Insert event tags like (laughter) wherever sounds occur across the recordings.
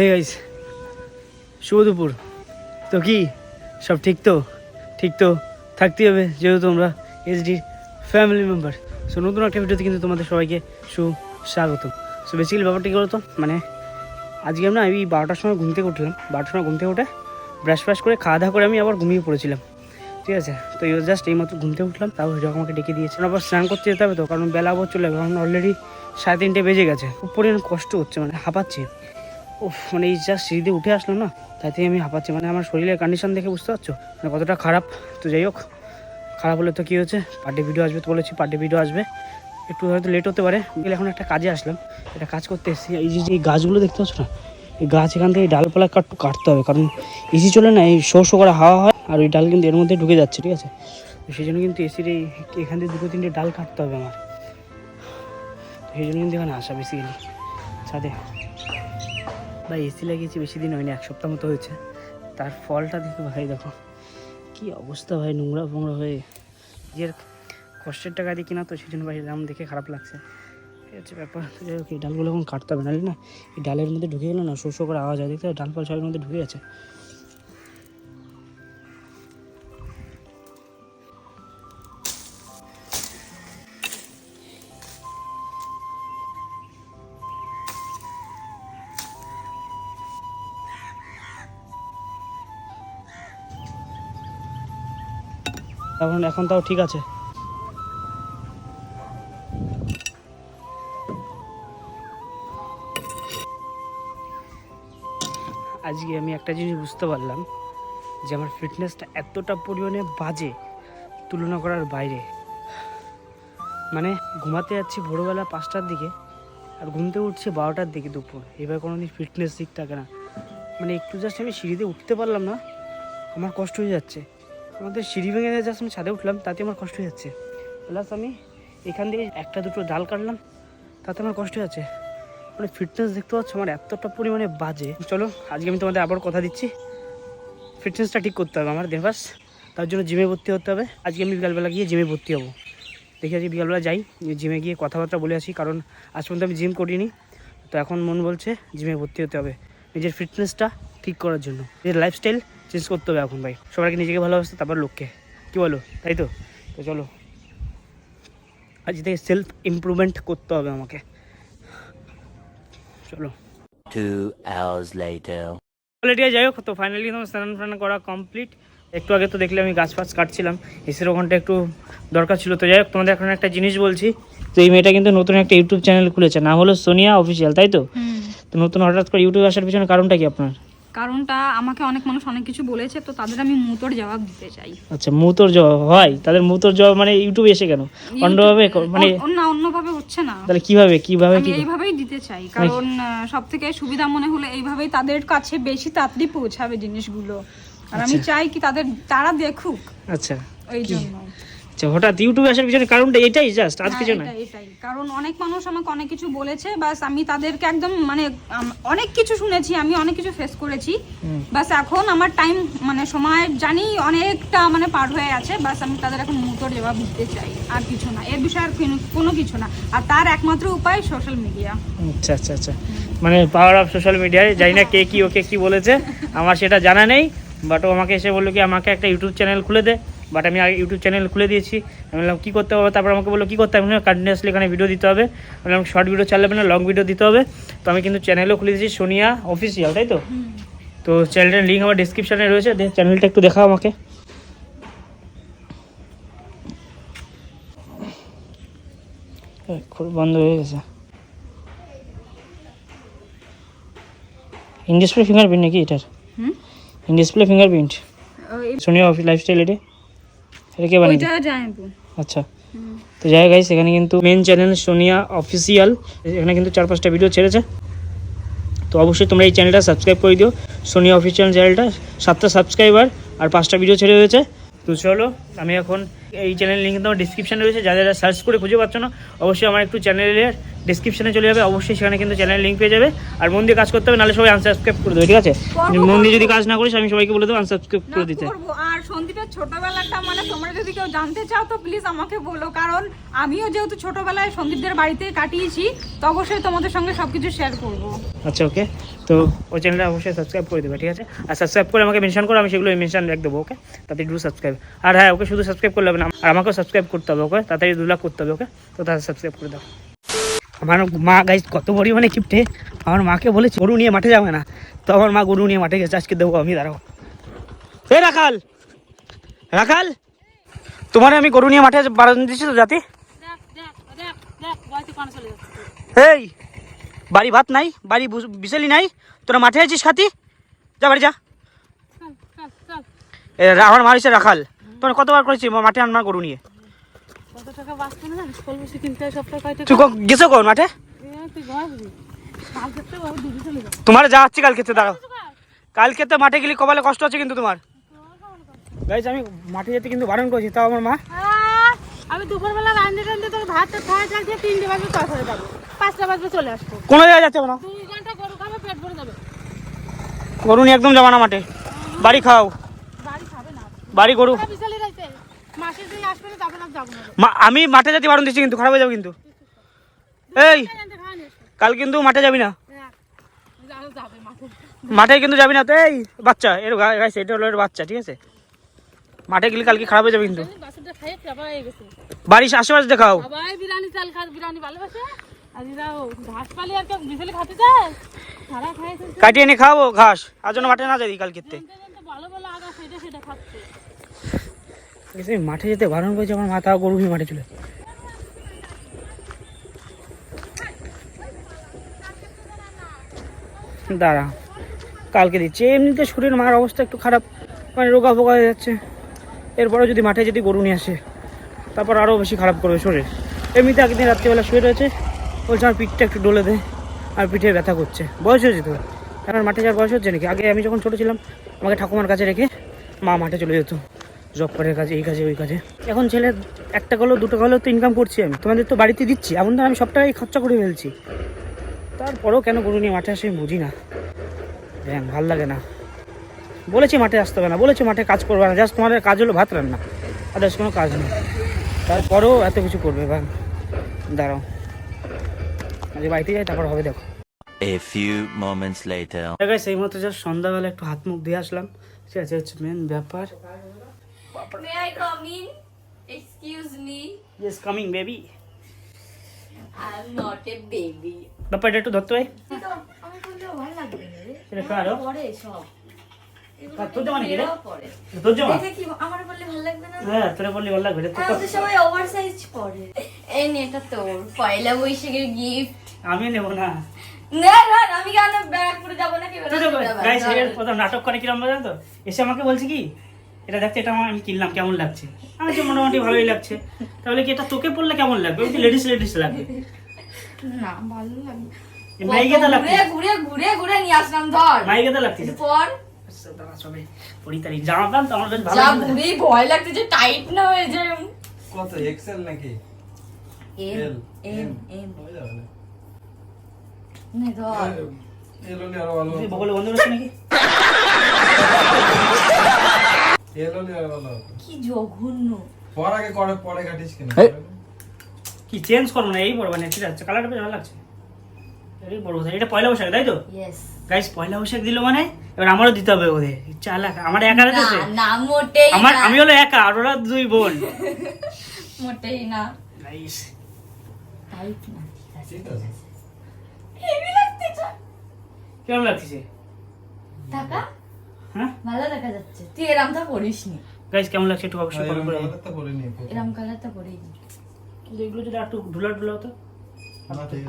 এই গাইস তো কি? সব ঠিক তো? ঠিক তো? থাকতেই হবে, যেহেতু তোমরা এসডি ফ্যামিলি মেম্বার সো নতুন একটা ভিডিওতে কিন্তু তোমাদের সবাইকে সুস্বাগত সো বেসিক্যালি ব্যাপারটা কী বলতো? মানে আজকে আমরা আমি বারোটার সময় ঘুম থেকে উঠলাম। বারোটার সময় ঘুম থেকে উঠে ব্রাশ ফ্রাশ করে খাওয়া দাওয়া করে আমি আবার ঘুমিয়ে পড়েছিলাম। ঠিক আছে? তো এই জাস্ট ঘুম থেকে উঠলাম, তারপর হিরো আমাকে ডেকে দিয়েছে। আবার স্নান করতে যেতে হবে তো, কারণ বেলা আবার চলে যাবে, কারণ অলরেডি সাড়ে তিনটে বেজে গেছে। খুব পরিমাণ কষ্ট হচ্ছে মানে হাঁপাচ্ছি। ও মানে এই জাস্ট সিঁড়িতে উঠে আসলাম না থেকে আমি হাঁপাচ্ছি। মানে আমার শরীরের কন্ডিশন দেখে বুঝতে পারছ? মানে কতটা খারাপ। তো যাই হোক, খারাপ হলে তো কী হচ্ছে? পার্টি ভিডিও আসবে তো বলেছি পার্টি ভিডিও আসবে। একটু হয়তো লেট হতে পারে। এখন একটা কাজে আসলাম। এটা কাজ করতে এসেছি। এই যে এই গাছগুলো দেখতে পাচ্ছ না গাছ এখান থেকে ডালপালা একটু কাটতে হবে, কারণ এসি চলে না, এই শো শো করে হাওয়া হয় আর ওই ডাল কিন্তু এর মধ্যে ঢুকে যাচ্ছে, ঠিক আছে? সেই জন্য কিন্তু এসির এই, এখান থেকে দুটো তিনটে ডাল কাটতে হবে আমার। সেই জন্য কিন্তু এখানে আসা বেসিক্যালি ছাদে। ভাই এসি লাগিয়েছি বেশি দিন হয়নি, এক সপ্তাহ মতো হয়েছে। তার ফলটা দেখো ভাই, দেখো। কি অবস্থা ভাই, নোংরা ফোংরা হয়ে। নিজের কষ্টের টাকা দিয়ে কিনা তো, সেই জন্য ভাই, দাম দেখে খারাপ লাগছে। এই হচ্ছে ব্যাপার। যাই এই ডালগুলো এখন কাটতে হবে, নাহলে না এই ডালের মধ্যে ঢুকে গেলো না শো করে আওয়াজ হয়। দেখতে পাচ্ছ? ডাল ফাল সবের মধ্যে ঢুকে আছে এখন এখন তাও ঠিক আছে। আজকে আমি একটা জিনিস বুঝতে পারলাম যে আমার ফিটনেসটা এতটা পরিমাণে বাজে তুলনা করার বাইরে। মানে ঘুমাতে যাচ্ছি ভোরবেলা পাঁচটার দিকে আর ঘুমতে উঠছে বারোটার দিকে দুপুর। এবার কোনো দিন ফিটনেস দিক থাকে না। মানে একটু জাস্ট আমি সিঁড়িতে উঠতে পারলাম না, আমার কষ্ট হয়ে যাচ্ছে। আমাদের সিঁড়ি ভেঙে জাস্ট আমি ছাদে উঠলাম, তাতে আমার কষ্ট হয়ে যাচ্ছে। প্লাস আমি এখান থেকে একটা দুটো ডাল কাটলাম, তাতে আমার কষ্ট হয়ে যাচ্ছে। মানে ফিটনেস দেখতে পাচ্ছ? আমার এতটা পরিমাণে বাজে। চলো, আজকে আমি তোমাদের আবার কথা দিচ্ছি। ফিটনেসটা ঠিক করতে হবে আমার দেবাস তার জন্য জিমে ভর্তি হতে হবে। আজকে আমি বিকালবেলা গিয়ে জিমে ভর্তি হব। দেখি আজকে বিকালবেলা যাই। জিমে গিয়ে কথাবার্তা বলে আসি, কারণ আজ পর্যন্ত আমি জিম করিনি। তো এখন মন বলছে জিমে ভর্তি হতে হবে। নিজের ফিটনেসটা ঠিক করার জন্য। নিজের লাইফস্টাইল চেঞ্জ করতে হবে এখন ভাই। সবাইকে নিজেকে ভালোবাসতে, তারপর লোককে। কী বলো? তাই তো? তো চলো। আজ থেকে সেলফ ইমপ্রুভমেন্ট করতে হবে আমাকে। চলো। Two hours later. অলরেডি যাই হোক তো ফাইনালি তোমার স্নান ফান করা কমপ্লিট একটু আগে তো দেখলে আমি গাছ ফাছ কাটছিলাম এসের ওখানটা একটু দরকার ছিল। তো যাই হোক তোমাদের এখন একটা জিনিস বলছি তো এই মেয়েটা কিন্তু নতুন একটা ইউটিউব চ্যানেল খুলেছে। নাম হলো সোনিয়া অফিসিয়াল তাই তো? তো নতুন হঠাৎ করে ইউটিউব আসার পিছনে কারণটা কি আপনার? কারণটা আমাকে অনেক মানুষ অনেক কিছু বলেছে তো তাদের আমি মুতোর জবাব দিতে চাই। আচ্ছা মুতোর জবাব হয়? তাদের মুতোর জবাব মানে ইউটিউবে এসে কেন? অন্যভাবে মানে অন্য অন্যভাবে হচ্ছে না। তাহলে কীভাবে কীভাবে কি এইভাবেই দিতে চাই কারণ সব থেকে সুবিধা মনে হলো এইভাবেই তাদের কাছে বেশি তাড়াতাড়ি পৌঁছাবে জিনিসগুলো। আর আমি চাই কি তাদের তারা দেখুক আচ্ছা। ওই জন্য। আচ্ছা হঠাৎ ইউটিউবে আসার পিছনে কারণটা এটাই জাস্ট আর হ্যাঁ, কিছু না। এটাই, কারণ অনেক মানুষ আমাকে অনেক কিছু বলেছে বাস আমি তাদেরকে একদম মানে অনেক কিছু শুনেছি আমি অনেক কিছু ফেস করেছি। বাস এখন আমার টাইম মানে সময় জানি অনেকটা মানে পার হয়ে আছে বাস আমি তাদের এখন মুতোর জবাব দিতে চাই আর কিছু না। এর বিষয়ে আর কোনো- কোনো কিছু না। আর তার একমাত্র উপায় সোশ্যাল মিডিয়া আচ্ছা আচ্ছা আচ্ছা। মানে পাওয়ার অফ সোশ্যাল মিডিয়ায় জানি না কে কি ওকে কি বলেছে আমার সেটা জানা নেই বাট ও আমাকে এসে বলল কি আমাকে একটা ইউটিউব চ্যানেল খুলে দে। বাট আমি আগে ইউটিউব চ্যানেল খুলে দিয়েছি। আমি বললাম কী করতে হবে? তারপর আমাকে বলল কী করতে হবে? কন্টিনিউসলি এখানে ভিডিও দিতে হবে। বললাম শর্ট ভিডিও চালাবে না লং ভিডিও দিতে হবে। তো আমি কিন্তু চ্যানেলও খুলে দিয়েছি সোনিয়া অফিসিয়াল তাই তো? তো চ্যানেলটার লিঙ্ক আমার ডিসক্রিপশানে রয়েছে। চ্যানেলটা একটু দেখাও আমাকে। খুব বন্ধ হয়ে গেছে। ইন ডিসপ্লে ফিঙ্গারপ্রিন্ট নাকি এটার? হুম? In display fingerprint Sonia office lifestyle এটা এটা কে বানিয়ে ওইটা আচ্ছা। তো যাই গাইস এখানে কিন্তু মেন চ্যানেল সোনিয়া অফিসিয়াল এখানে কিন্তু চার পাঁচটা ভিডিও ছেড়েছে। তো অবশ্যই তোমরা এই চ্যানেলটা সাবস্ক্রাইব করে দিও। সোনিয়া অফিসিয়াল চ্যানেলটা সাতটা সাবস্ক্রাইবার আর পাঁচটা ভিডিও ছেড়ে হয়েছে। তো চলো আমি এখন এই চ্যানেলের লিঙ্ক তোমার ডিসক্রিপশনে রয়েছে যারা যারা সার্চ করে খুঁজে পাচ্ছ না অবশ্যই আমার একটু চ্যানেলের ডিসক্রিপশনে চলে যাবে অবশ্যই সেখানে কিন্তু চ্যানেলের লিঙ্ক পেয়ে যাবে। আর মন দিয়ে কাজ করতে হবে নাহলে সবাই আনসাবস্ক্রাইব করে দেবে ঠিক আছে? মন দিয়ে যদি কাজ না করিস আমি সবাইকে বলে দেবো আনসাবস্ক্রাইব করে দিতে। আর সন্দীপের ছোটবেলাটা মানে তোমরা যদি কেউ জানতে চাও তো প্লিজ আমাকে বলো। কারণ আমিও যেহেতু ছোটবেলায় সন্দীপদের বাড়িতে কাটিয়েছি তো অবশ্যই তোমাদের সঙ্গে সবকিছু শেয়ার করব। আচ্ছা ওকে তো ওই চ্যানেলটা অবশ্যই সাবস্ক্রাইব করে দেবে ঠিক আছে? আর সাবস্ক্রাইব করে আমাকে মেনশন করো আমি সেগুলো মেনশন রেখে দেবো ওকে তাতে ডু সাবস্ক্রাইব আর হ্যাঁ ওকে শুধু সাবস্ক্রাইব করলে না আর আমাকেও সাবস্ক্রাইব করতে হবে ওকে তাড়াতাড়ি দু লাখ করতে হবে ওকে তো তাহলে সাবস্ক্রাইব করে দাও। আমার মা গাইজ কত পরিমাণে কিপটে আমার মাকে বলেছে, গরু নিয়ে মাঠে যাবে না। তো আমার মা গরু নিয়ে মাঠে গেছে, আজকে দেবো আমি, দাঁড়াও। এ, রাখাল! রাখাল! তোমার আমি গরু নিয়ে মাঠে বারণ দিচ্ছি তো, জাতি? এই, বাড়ি ভাত নাই, বাড়ি বিশালি নাই। তোরা মাঠে আছিস, খাতি? যা, বাড়ি যা। আমার মা মারিছে রাখাল। তোর কতবার করেছি? মা- মাঠে আনবার গরু নিয়ে। গেছো কোন মাঠে? তোমার যা হচ্ছে কাল খেতে দাঁড়াও। কালকে তো মাঠে গেলে কপালে কষ্ট আছে কিন্তু তোমার। গাইজ আমি মাঠে যেতে কিন্তু বারণ করেছি তাও আমার মা। আমি দুপুরবেলা রান্ধতে তোর ভাত খাওয়া তিনটে বাজবে তর হয়ে যাব। পাঁচটা বাজবে চলে আসব কোনো জায়গায় যাচ্ছে না দুই ঘণ্টা গরু খাবে পেট ভরে যাবে। গরু নিয়ে একদম যাবা না মাঠে। বাড়ি খাও। বাড়ি গরু। যাব আমি মাঠে যেতে বারণ দিচ্ছি কিন্তু খারাপ হয়ে যাবে কিন্তু। এই কাল কিন্তু মাঠে যাবি না। যাবে মাঠে কিন্তু যাবি না তো এই বাচ্চা এর গাইছে এটা হলো এর বাচ্চা ঠিক আছে? মাঠে গেলে কালকে খারাপ হয়ে যাবে কিন্তু। বাড়ির আশেপাশে দেখাও। কাটিয়ে এনে খাওয়াবো ঘাস। আর জন্য মাঠে না যাই কালকে ভালো ভালো সেটা সেটা খাচ্ছে। মাঠে যেতে বারণ করেছে, আমার মাথা গরু মাঠে চলে দাঁড়া, কালকে দিচ্ছি। এমনিতে শরীর, মার অবস্থা একটু খারাপ মানে রোগা ফোগা হয়ে যাচ্ছে। এরপরে যদি মাঠে যদি গরু নিয়ে আসে, তারপর আরও বেশি খারাপ করবে শরীর। এমনিতে একদিন রাত্রিবেলা শুয়ে রয়েছে, বলছে আমার পিঠটা একটু ডলে দে, আর পিঠে ব্যথা করছে। বয়স হয়েছে তো? এখন মাঠে যাওয়ার বয়স হচ্ছে নাকি? আগে আমি যখন ছোটো ছিলাম, আমাকে ঠাকুমার কাছে রেখে মা মাঠে চলে যেত। জব করার কাজে এই কাজে ওই কাজে। এখন ছেলে একটা গেলেও দুটো গেলেও তো ইনকাম করছি আমি। তোমাদের তো বাড়িতে দিচ্ছি এমন তো আমি সব টাকাই খরচা করে ফেলছি। তারপরেও কেন গরু নিয়ে মাঠে আসে আমি বুঝি না। হ্যাঁ ভালো লাগে না। বলেছি মাঠে আসতে হবে না বলেছি মাঠে কাজ করবে না জাস্ট তোমাদের কাজ হলো ভাত রান্না। আদার্স কোনো কাজ নেই। তারপরেও এত কিছু করবে বা দাঁড়াও। আজ বাড়িতে যাই তারপর হবে দেখো। A few moments later. সেই মতো জাস্ট সন্ধ্যাবেলা একটু হাত মুখ দিয়ে আসলাম। ঠিক আছে হচ্ছে মেন ব্যাপার। May I come in? Excuse me. Yes coming baby I'm not a baby. ব্যাপারটা একটু ধরতে হয়। এটা কারও পরে সব। তোর তোর জামা কি আমার বললে ভালো লাগবে না? হ্যাঁ তোরা বললি ভালো লাগবে রে। তোর সবাই ওভার পরে। এই নে এটা তোর পয়লা বৈশাখের গিফট আমি নেব না। না না আমি কেন ব্যাগ করে যাব নাকি? গাইস এর প্রথম নাটক করে কিরম জানো তো? এসে আমাকে বলছে কি এটা দেখতে এটা আমার আমি কিনলাম কেমন লাগছে? আমার তো মোটামুটি ভালোই লাগছে। তাহলে কি এটা তোকে পড়লে কেমন লাগবে? ওই লেডিস লেডিস লাগবে না ভালো লাগবে। মাইকে তো লাগছে। ঘুরে ঘুরে ঘুরে ঘুরে নিয়ে আসলাম ধর। মাইকে তো লাগছে। পর। সবে পরি তারি। জামা প্যান্ট তো আমার বেশ ভালো লাগছে। ঘুরে ভয় লাগছে যে টাইট না হয়ে যায়। কত এক্সেল নাকি? এম এম এম না ধর। এল হলে আরও ভালো বগলে বন্ধ নাকি? (laughs) ভালো কি জঘন্য। পর আগে করে পরে কাটিস কেন? কি চেঞ্জ করব না এই পড়ব না ঠিক আছে কালারটা বেশ ভালো লাগছে। এই বড় কথা এটা পয়লা বৈশাখ তাই তো? গাইস পয়লা বৈশাখ দিল মানে এবার আমারও দিতে হবে ওদের চালাক আমার একা না রেখেছে না মোটেই আমার আমি হলো একা আর ওরা দুই বোন। (laughs) মোটেই না। গাইস কেমন লাগছে টাকা? হ্যাঁ? ভালো দেখা যাচ্ছে। তুই এরমটা নি গাইস কেমন লাগছে একটু অবশ্যই কমেন্ট করে এরম কালারটা নি এগুলো যদি একটু ঢুলা ঢুলা হতো?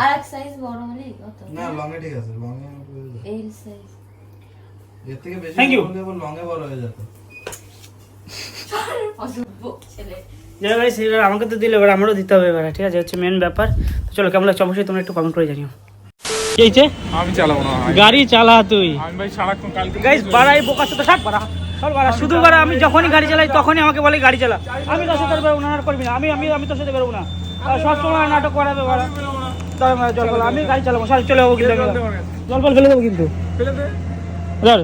আর এক সাইজ বড় হলেই কত না লং এ ঠিক আছে লং এ এল সাইজ এর থেকে বেশি Thank you. লং এ বড় হয়ে যেত অসভ্য ছেলে। যাই গাইস এবার আমাকে তো দিলে এবার আমারও দিতে হবে এবার ঠিক আছে? হচ্ছে মেন ব্যাপার। তো চলো কেমন লাগছে? অবশ্যই তোমরা একটু কমেন্ট করে জানিও। হয়েছে? আমি চালাবো না গাড়ি চালা তুই। আমি ভাই সারাক্ষণ কালকে গাইস বাড়াই বোকা তো থাক বাড়া। চল বাড়া শুধু বাড়া আমি যখনই গাড়ি চালাই তখনই আমাকে বলে গাড়ি চালা। আমি তোর সাথে বেরোবো না করবি না। আমি আমি আমি তোর সাথে বেরোবো না। সবসময় নাটক করাবে বাড়া। বল আমি গাড়ি চালাবো। সার চলে যাব কিন্তু জল ফল ফেলে দেবো কিন্তু। ধর।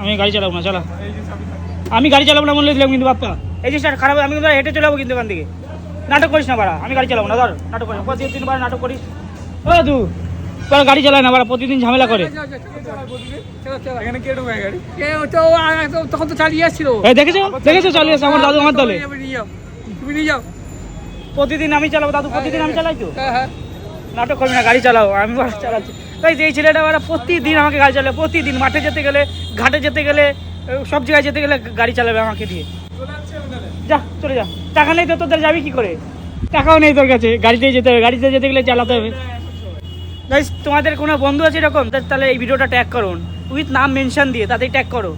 আমি গাড়ি চালাবো না চালা। আমি গাড়ি চালাবো না বললে দিলাম কিন্তু বাপ্পা। এই জিনিসটা খারাপ আমি কিন্তু হেঁটে চলে যাব কিন্তু এখান থেকে। নাটক করিস না বাড়া। আমি গাড়ি চালাবো না ধর। নাটক করিস প্রতিদিন বার নাটক করিস। ও তু তোর গাড়ি চালায় না বাড়া প্রতিদিন ঝামেলা করে। তখন তো চালিয়ে আসছিল। দেখেছ? দেখেছ চালিয়ে আসছে? আমার দাদু আমার দলে। তুমি নিয়ে যাও প্রতিদিন আমি চালাবো দাদু প্রতিদিন আমি চালাই তো? হ্যাঁ হ্যাঁ। নাটক করবি না গাড়ি চালাও আমি চালাচ্ছি। তাই এই ছেলেটা বাড়া প্রতিদিন আমাকে গাড়ি চালাবে প্রতিদিন মাঠে যেতে গেলে ঘাটে যেতে গেলে সব জায়গায় যেতে গেলে গাড়ি চালাবে আমাকে দিয়ে। যা চলে যা। টাকা নেই তো তোদের যাবি কি করে? টাকাও নেই তোর কাছে গাড়িতে যেতে হবে গাড়িতে যেতে গেলে চালাতে হবে। গাইস তোমাদের কোনো বন্ধু আছে এরকম? তাহলে এই ভিডিওটা ট্যাগ করুন। উইথ নাম মেনশন দিয়ে, তাতেই ট্যাগ করো।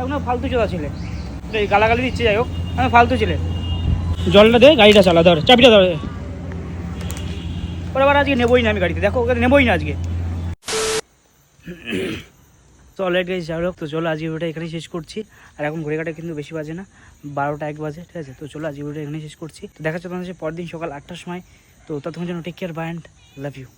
এখন ফালতু চোদা ছেলে। এই গালাগালি দিচ্ছে, যাই হোক আমি ফালতু ছেলে। জলটা দে, গাড়িটা চালা, ধর, চাবিটা ধর। ওরা আবার আজকে নেবই না আমি গাড়িতে। দেখো, ওকে নেবই না আজকে। তো অলরেডি গাইজ যাই হোক, তো চলো আজকে ভিডিওটা এখানেই শেষ করছি। আর এখন ঘুরে কাটা কিন্তু বেশি বাজে না, বারোটা এক বাজে, ঠিক আছে? তো চলো আজকে ভিডিওটা এখানেই শেষ করছি। তো দেখা যাচ্ছে তোমাদের পরদিন সকাল আটটার সময়। তো ততক্ষণ যেন take care bye and love you